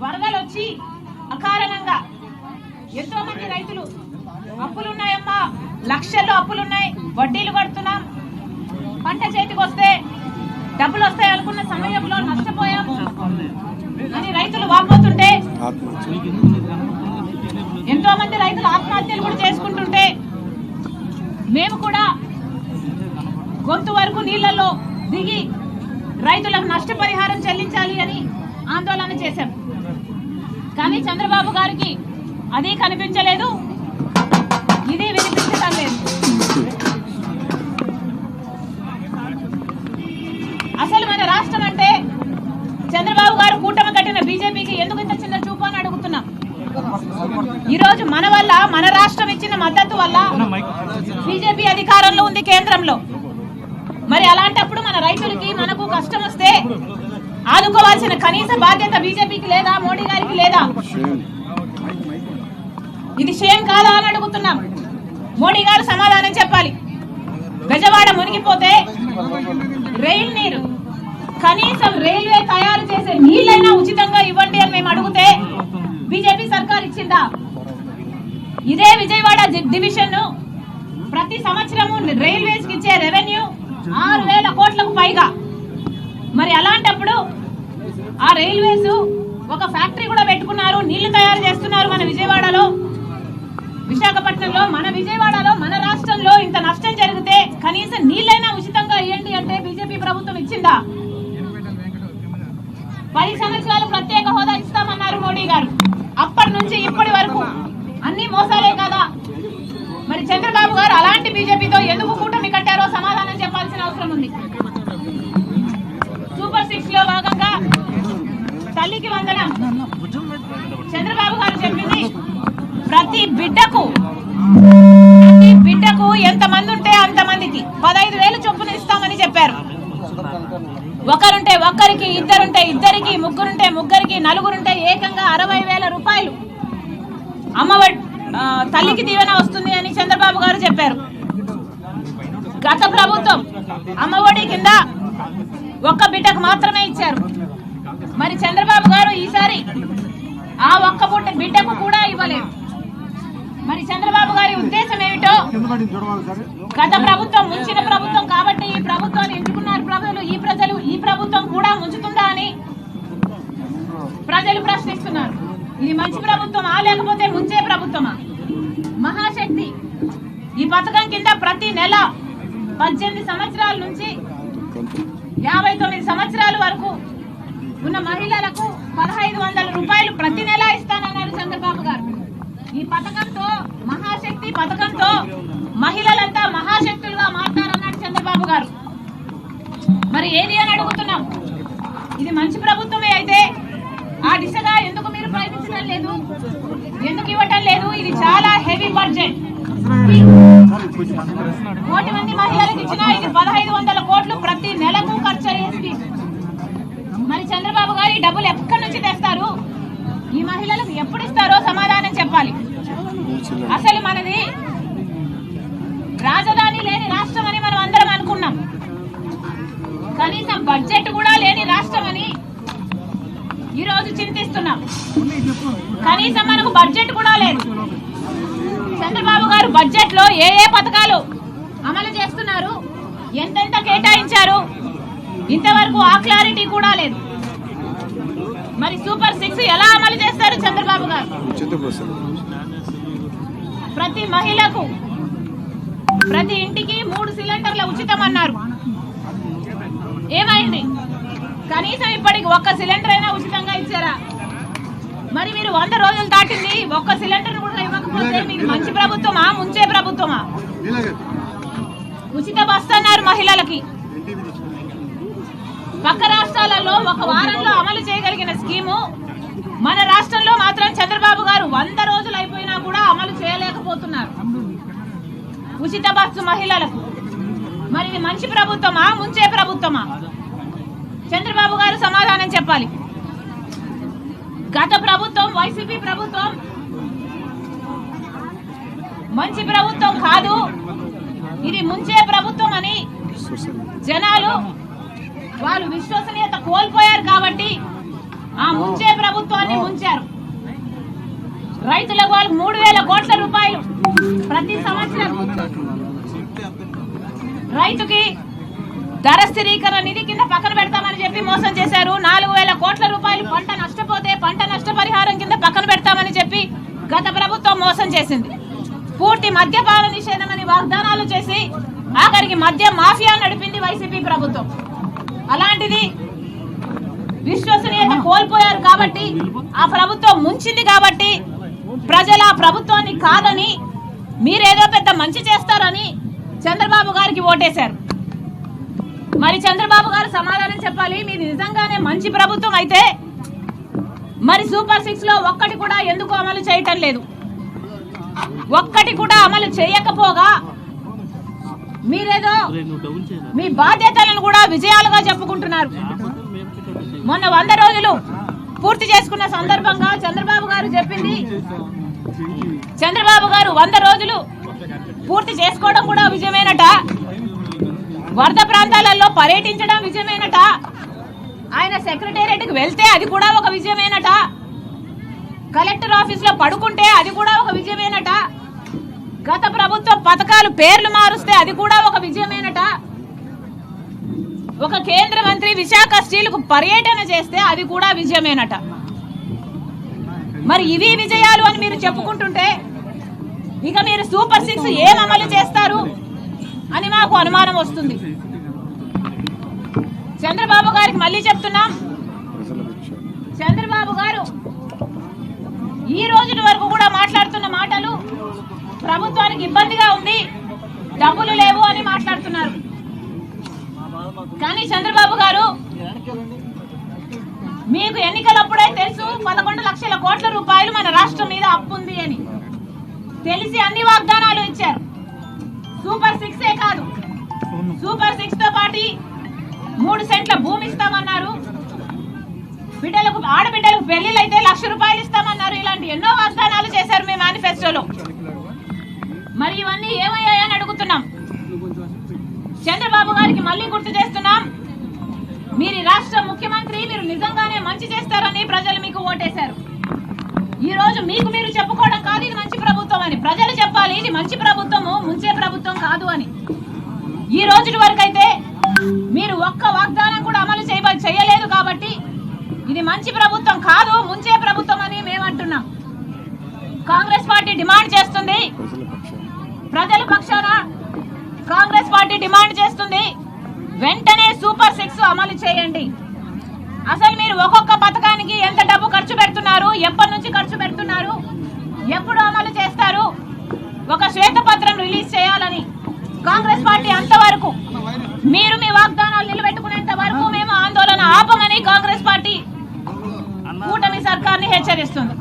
వరదలు వచ్చి అకారణంగా ఎంతో మంది రైతులు అప్పులున్నాయమ్మా. లక్షల్లో అప్పులున్నాయి. వడ్డీలు కడుతున్నాం. పంట చేతికి వస్తే డబ్బులు వస్తాయి అనుకున్న సమయంలో నష్టపోయాం. అని రైతులు వాపోతుంటే ఎంతో మంది రైతులు ఆత్మహత్యలు కూడా చేసుకుంటుంటే మేము కూడా గొంతు వరకు నీళ్ళలో దిగి రైతులకు నష్టపరిహారం చెల్లించాలి అని ఆందోళన చేశాం. కానీ చంద్రబాబు గారికి అది కనిపించలేదు. ఇది వినిపించడం లేదు. అసలు మన రాష్ట్రం అంటే చంద్రబాబు గారు కూటమి కట్టిన బీజేపీకి ఎందుకు ఇంత చిన్న చూపు అని అడుగుతున్నాం. ఈ రోజు మన వల్ల మన రాష్ట్రం ఇచ్చిన మద్దతు వల్ల బీజేపీ అధికారంలో ఉంది కేంద్రంలో. మరి అలాంటి రైతులకి మనకు కష్టం వస్తే ఆదుకోవాల్సిన కనీస బాధ్యత బీజేపీకి లేదా మోడీ గారికి లేదా? ఇది షేమ్ కాదా అని అడుగుతున్నాం. మోడీ గారు సమాధానం చెప్పాలి. గజవాడ మునిగిపోతే రైల్ నీరు కనీసం రైల్వే తయారు చేసే నీళ్ళైనా ఉచితంగా ఇవ్వండి అని మేము అడిగితే బీజేపీ సర్కార్ ఇచ్చిందా? ఇదే విజయవాడ డివిజన్ ప్రతి సంవత్సరము రైల్వేస్కి ఇచ్చే రెవెన్యూ ఆరు వేల కోట్లకు పైగా. మరి అలాంటప్పుడు ఆ రైల్వేస్ ఒక ఫ్యాక్టరీ కూడా పెట్టుకున్నారు నీళ్ళు తయారు చేస్తున్నారు మన విజయవాడలో. విశాఖపట్నంలో మన విజయవాడలో మన రాష్ట్రంలో ఇంత నష్టం జరిగితే కనీసం నీళ్ళైనా ఉచితంగా ఇవ్వండి అంటే బీజేపీ ప్రభుత్వం ఇచ్చిందా? పది సంవత్సరాలు ప్రత్యేక హోదా ఇస్తామన్నారు మోడీ గారు. అప్పటి నుంచి ఇప్పటి వరకు. అన్ని మోసాలే కదా. మరి చంద్రబాబు గారు అలాంటి బీజేపీతో ఎందుకు ఉంది సూపర్ సిక్స్లో భాగంగా తల్లికి వందనం. చంద్రబాబు గారు చెప్పింది ప్రతి బిడ్డకు ప్రతి బిడ్డకు ఎంత మంది ఉంటే అంత మందికి. పదహైదు వేలు చొప్పున ఇస్తామని చెప్పారు. ఒకరుంటే ఒక్కరికి ఇద్దరుంటే ఇద్దరికి ముగ్గురుంటే ముగ్గురికి నలుగురుంటే ఏకంగా అరవై వేల రూపాయలు. అమ్మఒడి తల్లికి దీవెన వస్తుంది అని చంద్రబాబు గారు చెప్పారు. గత ప్రభుత్వం అమ్మఒడి కింద ఒక్క బిడ్డకు మాత్రమే ఇచ్చారు. మరి చంద్రబాబు గారు ఈసారి ఆ ఒక్క పుట్ట బిడ్డకు కూడా ఇవ్వలేదు. మరి చంద్రబాబు గారి ఉద్దేశం ఏమిటో గత ప్రభుత్వం ముంచిన ప్రభుత్వం కాబట్టి ఈ ప్రభుత్వాన్ని ఎంచుకున్నారు ప్రజలు. ఈ ప్రజలు ఈ ప్రభుత్వం కూడా ముంచుతుందా అని ప్రజలు ప్రశ్నిస్తున్నారు. ఇది మంచి ప్రభుత్వమా లేకపోతే ముంచే ప్రభుత్వమా? మహాశక్తి ఈ పథకం కింద ప్రతి నెల పద్దెనిమిది సంవత్సరాల నుంచి యాభై తొమ్మిది సంవత్సరాల వరకు ఉన్న మహిళలకు పదహైదు వందల రూపాయలు ప్రతి నెల ఇస్తానన్నారు చంద్రబాబు గారు. ఈ పథకంతో మహాశక్తి పథకంతో మహిళలంతా మహాశక్తులుగా మారుతారన్నాడు చంద్రబాబు గారు. మరి ఏది అని అడుగుతున్నాం? ఇది మంచి ప్రభుత్వమే అయితే ఆ దిశగా ఎందుకు మీరు ప్రయత్నించడం లేదు? ఎందుకు ఇవ్వటం లేదు? ఇది చాలా హెవీ బడ్జెట్ కోటి మంది మహిళలకు ఇచ్చిన ఇది పదహైదు వందల కోట్లు ప్రతి నెలకు ఖర్చు అయ్యే స్కీమ్ మరి చంద్రబాబు గారు ఈ డబ్బులు ఎక్కడి నుంచి తెస్తారు? ఈ మహిళలకు ఎప్పుడు ఇస్తారో సమాధానం చెప్పాలి. అసలు మనది రాజధాని లేని రాష్ట్రం అని మనం అందరం అనుకున్నాం. కనీసం బడ్జెట్ కూడా లేని రాష్ట్రం అని ఈ రోజు చింతిస్తున్నాం. కనీసం మనకు బడ్జెట్ కూడా లేదు. చంద్రబాబు గారు బడ్జెట్లో ఏ ఏ పథకాలు అమలు చేస్తున్నారు? ఎంతెంత కేటాయించారు? ఇంతవరకు ఆ క్లారిటీ కూడా లేదు. మరి సూపర్ సిక్స్ ఎలా అమలు చేస్తారు చంద్రబాబు గారు? ప్రతి మహిళకు ప్రతి ఇంటికి మూడు సిలిండర్ల ఉచితం అన్నారు. ఏమైంది? కనీసం ఇప్పటికి ఒక్క సిలిండర్ అయినా ఉచితంగా ఇచ్చారా? మరి మీరు వంద రోజులు దాటింది ఒక్క సిలిండర్ కూడా మీకు మంచి ప్రభుత్వమా? ముంచే ప్రభుత్వమా? ఉచిత బస్సు అన్నారు మహిళలకి. పక్క రాష్ట్రాలలో ఒక వారంలో అమలు చేయగలిగిన స్కీము మన రాష్ట్రంలో మాత్రం చంద్రబాబు గారు వంద రోజులు అయిపోయినా కూడా అమలు చేయలేకపోతున్నారు. ఉచిత బస్సు మహిళలకు. మరి ఇది మంచి ప్రభుత్వమా? ముంచే ప్రభుత్వమా? చంద్రబాబు గారు సమాధానం చెప్పాలి. గత ప్రభుత్వం వైసీపీ ప్రభుత్వం మంచి ప్రభుత్వం కాదు. ఇది ముంచే ప్రభుత్వం అని జనాలు వాళ్ళు విశ్వసనీయత కోల్పోయారు కాబట్టి ఆ ముంచే ప్రభుత్వాన్ని ముంచారు. రైతులకు వాళ్ళకి మూడు వేల కోట్ల రూపాయలు ప్రతి సంవత్సరం. రైతుకి ధర స్థిరీకరణ నిధి కింద పక్కన పెడతామని చెప్పి మోసం చేశారు. నాలుగు వేల కోట్ల రూపాయలు పంట నష్టపోతే పంట నష్టపరిహారం కింద పక్కన పెడతామని చెప్పి గత ప్రభుత్వం మోసం చేసింది. పూర్తి మద్యపాన నిషేధం అని వాగ్దానాలు చేసి ఆఖరికి మద్య మాఫియా నడిపింది వైసీపీ ప్రభుత్వం. అలాంటిది విశ్వసనీయత కోల్పోయారు కాబట్టి ఆ ప్రభుత్వం ముంచింది కాబట్టి ప్రజలు ఆ ప్రభుత్వాన్ని కాదని మీరేదో పెద్ద మంచి చేస్తారని చంద్రబాబు గారికి ఓటేశారు. మరి చంద్రబాబు గారు సమాధానం చెప్పాలి మీది నిజంగానే మంచి ప్రభుత్వం అయితే మరి సూపర్ సిక్స్లో ఒక్కటి కూడా ఎందుకు అమలు చేయటం లేదు. ఒక్కటి కూడా అమలు చేయకపోగా మీరేదో మీ బాధ్యతలను కూడా విజయాలుగా చెప్పుకుంటున్నారు. మొన్న వంద రోజులు పూర్తి చేసుకున్న సందర్భంగా చంద్రబాబు గారు చెప్పింది. చంద్రబాబు గారు వంద రోజులు పూర్తి చేసుకోవడం కూడా విజయమేనట. వరద ప్రాంతాలలో పర్యటించడం విజయమేనట. ఆయన సెక్రటేరియట్కి వెళ్తే అది కూడా ఒక విజయమేనట. కలెక్టర్ ఆఫీస్లో పడుకుంటే అది కూడా ఒక విజయమేనట. గత ప్రభుత్వ పథకాలు పేర్లు మారుస్తే అది కూడా ఒక విజయమేనట. ఒక కేంద్ర మంత్రి విశాఖ స్టీల్కు పర్యటన చేస్తే అది కూడా విజయమేనట. మరి ఇవి విజయాలు అని మీరు చెప్పుకుంటుంటే ఇక మీరు సూపర్ సిక్స్ ఏం అమలు చేస్తారు అని మాకు అనుమానం వస్తుంది. చంద్రబాబు గారికి మళ్ళీ చెప్తున్నాం. చంద్రబాబు గారు ఈ రోజు వరకు కూడా మాట్లాడుతున్న మాటలు ప్రభుత్వానికి ఇబ్బందిగా ఉంది. డబ్బులు లేవు అని మాట్లాడుతున్నారు. కానీ చంద్రబాబు గారు మీకు ఎన్నికలప్పుడే తెలుసు పదకొండు లక్షల కోట్ల రూపాయలు మన రాష్ట్రం మీద అప్పు ఉంది అని. తెలిసి అన్ని వాగ్దానాలు ఇచ్చారు. సూపర్ సిక్స్ ఏ కాదు. సూపర్ సిక్స్తో పాటు మూడు సెంట్ల భూమి ఇస్తామన్నారు. బిడ్డలకు ఆడబిడ్డలకు పెళ్ళిళ్ళు అయితే లక్ష రూపాయలు ఇస్తామన్నారు. ఇలాంటి ఎన్నో వాగ్దానాలు చేశారు మీ మేనిఫెస్టోలో మరి ఇవన్నీ ఏమయ్యాయని అడుగుతున్నాం. చంద్రబాబు గారికి మళ్ళీ గుర్తు చేస్తున్నాం. మీరు రాష్ట్ర ముఖ్యమంత్రి మీరు నిజంగానే మంచి చేస్తారని ప్రజలు మీకు ఓటేశారు. ఈ రోజు మీకు మీరు చెప్పుకోవడం కాదు ఇది మంచి ప్రభుత్వం అని. ప్రజలు చెప్పాలి ఇది మంచి ప్రభుత్వము ముంచే ప్రభుత్వం కాదు అని. ఈ రోజు వరకు అయితే మీరు ఒక్క వాగ్దానం కూడా అమలు చేయ చేయలేదు కాబట్టి ఇది మంచి ప్రభుత్వం కాదు ముంచే ప్రభుత్వం అని మేము అంటున్నాం కాంగ్రెస్ పార్టీ డిమాండ్ చేస్తుంది. ప్రజల పక్షాన కాంగ్రెస్ పార్టీ డిమాండ్ చేస్తుంది. వెంటనే సూపర్ సిక్స్ అమలు చేయండి. అసలు మీరు ఒక్కొక్క పథకానికి ఎంత డబ్బు ఖర్చు పెడుతున్నారు? ఎప్పటి నుంచి ఖర్చు పెడుతున్నారు? ఎప్పుడు అమలు చేస్తారు? ఒక శ్వేతపత్రం రిలీజ్ చేయాలని కాంగ్రెస్ పార్టీ అంతవరకు మీరు మీ వాగ్దానాలు నిలబెట్టుకునేంత వరకు మేము ఆందోళన ఆపమని కాంగ్రెస్ పార్టీ కూటమి సర్కార్ని హెచ్చరిస్తుంది.